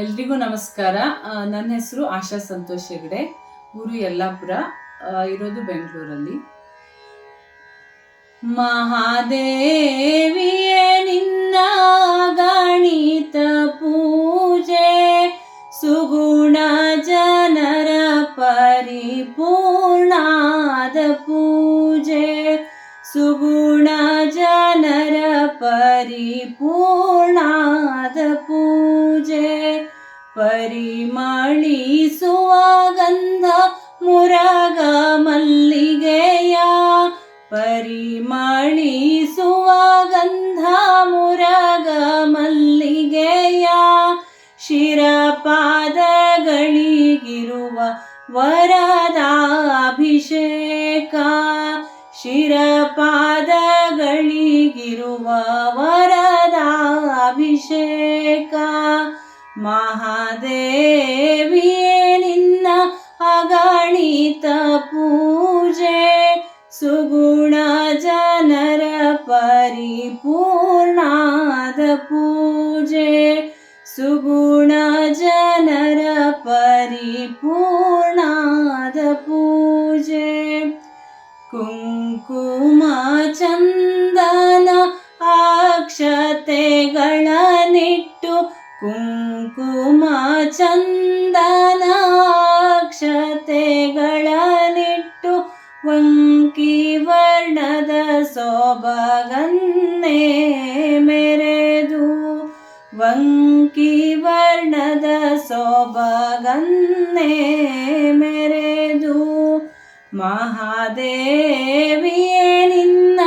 ಎಲ್ರಿಗೂ ನಮಸ್ಕಾರ. ನನ್ನ ಹೆಸರು ಆಶಾ ಸಂತೋಷ್ ಹೆಗಡೆ. ಊರು ಯಲ್ಲಾಪುರ ಇರೋದು ಬೆಂಗಳೂರಲ್ಲಿ. ಮಹಾದೇವಿಯೇ, ನಿನ್ನ ಗಣಿತ ಪೂಜೆ ಸುಗುಣ ಜನರ ಪರಿಪೂರ್ಣಾದ ಪೂಜೆ ಸುಗುಣ ಜನರ ಪರಿಪೂರ್ಣಾದ ಪೂಜೆ ಪರಿಮಳಿಸುವ ಗಂಧ ಮುರಗ ಮಲ್ಲಿಗೆಯ ಪರಿಮಳಿಸುವ ಗಂಧ ಮುರಗ ಮಲ್ಲಿಗೆಯ ಶಿರಪಾದಗಳಿಗಿರುವ ವರದಾಭಿಷೇಕ ಶಿರಪಾದಗಳಿಗಿರುವ ವರದಾಭಿಷೇಕ ಮಹಾದೇವಿಯೇ ನಿನ್ನ ಅಗಣಿತ ಪೂಜೆ ಸುಗುಣ ಜನರ ಪರಿಪೂರ್ಣಾದ ಪೂಜೆ ಸುಗುಣ ಜನರ ಪರಿಪೂರ್ಣಾದ ಕುಂಕುಮ ಚಂದನ ವಂಕಿ ವರ್ಣದ ಸೊಬಗನ್ನೇ ಮೆರೆದು ವಂಕಿ ವರ್ಣದ ಸೊಬಗನ್ನೇ ಮೆರೆದು ಮಹಾದೇವಿಯೇ ನಿನ್ನ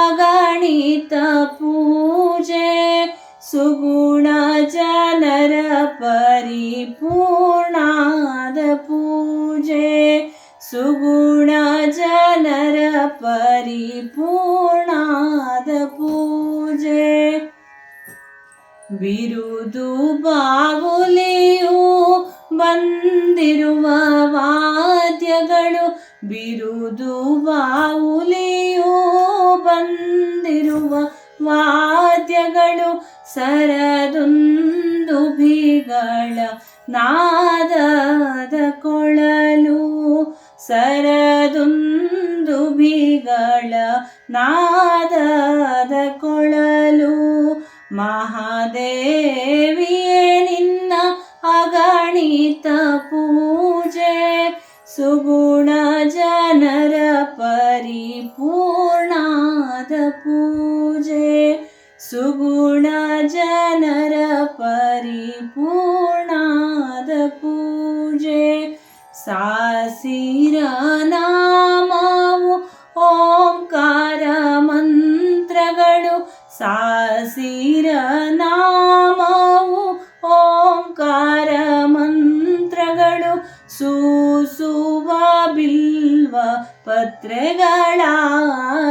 ಅಗಣಿತ ಪೂಜೆ ಜನರ ಪರಿಪೂರ್ಣಾದ ಪೂಜೆ, ಸುಗುಣ ಜನರ ಪರಿಪೂರ್ಣಾದ ಪೂಜೆ. ಬಿರುದು ಬಾವುಲಿಯು ಬಂದಿರುವ ವಾದ್ಯಗಳು, ಬಿರುದು ಬಾವುಲಿಯು ಬಂದಿರುವ ವಾದ್ಯಗಳು ಸರದುಂದುಭಿಗಳ ನಾದದ ಕೊಳಲು ಸರದುಂದುಭಿಗಳ ನಾದದ ಕೊಳಲು ಮಹಾದೇವಿಯೇ ನಿನ್ನ ಅಗಣಿತ ಪೂಜೆ ಸುಗುಣ ಜನರ ಪರಿಪೂರ್ಣಾದ ಪೂಜೆ ಸುಗುಣ ಜನರ ಪರಿಪೂರ್ಣಾದ ಸಾಸಿರ ನಾಮವು ಓಂಕಾರ ಮಂತ್ರಗಳು. ಸಾಸಿರ ನಾಮವು ಓಂಕಾರ ಮಂತ್ರಗಳು. ಸೂಸುವ ಬಿಲ್ವ ಪತ್ರೆಗಳ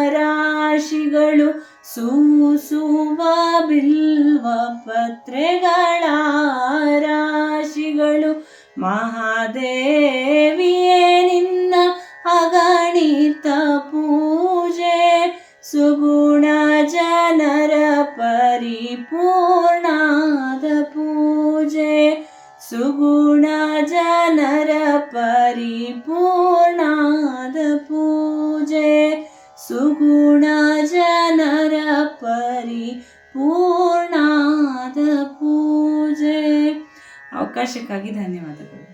ರಾಶಿಗಳು. ಸೂಸುವ ಬಿಲ್ವ ಪತ್ರೆಗಳ ರಾಶಿಗಳು. ಮಹಾದೇವಿಯೇ ನಿನ್ನ ಅಗಣಿತ ಪೂಜೆ ಸುಗುಣ ಜನರ ಪರಿಪೂರ್ಣಾದ ಪೂಜೆ ಸುಗುಣ ಜನರ ಪರಿಪೂರ್ಣಾದ ಪೂಜೆ ಸುಗುಣ ಜನರ ಪರಿಪೂರ್ಣಾದ ಅವಕಾಶಕ್ಕಾಗಿ ಧನ್ಯವಾದಗಳು.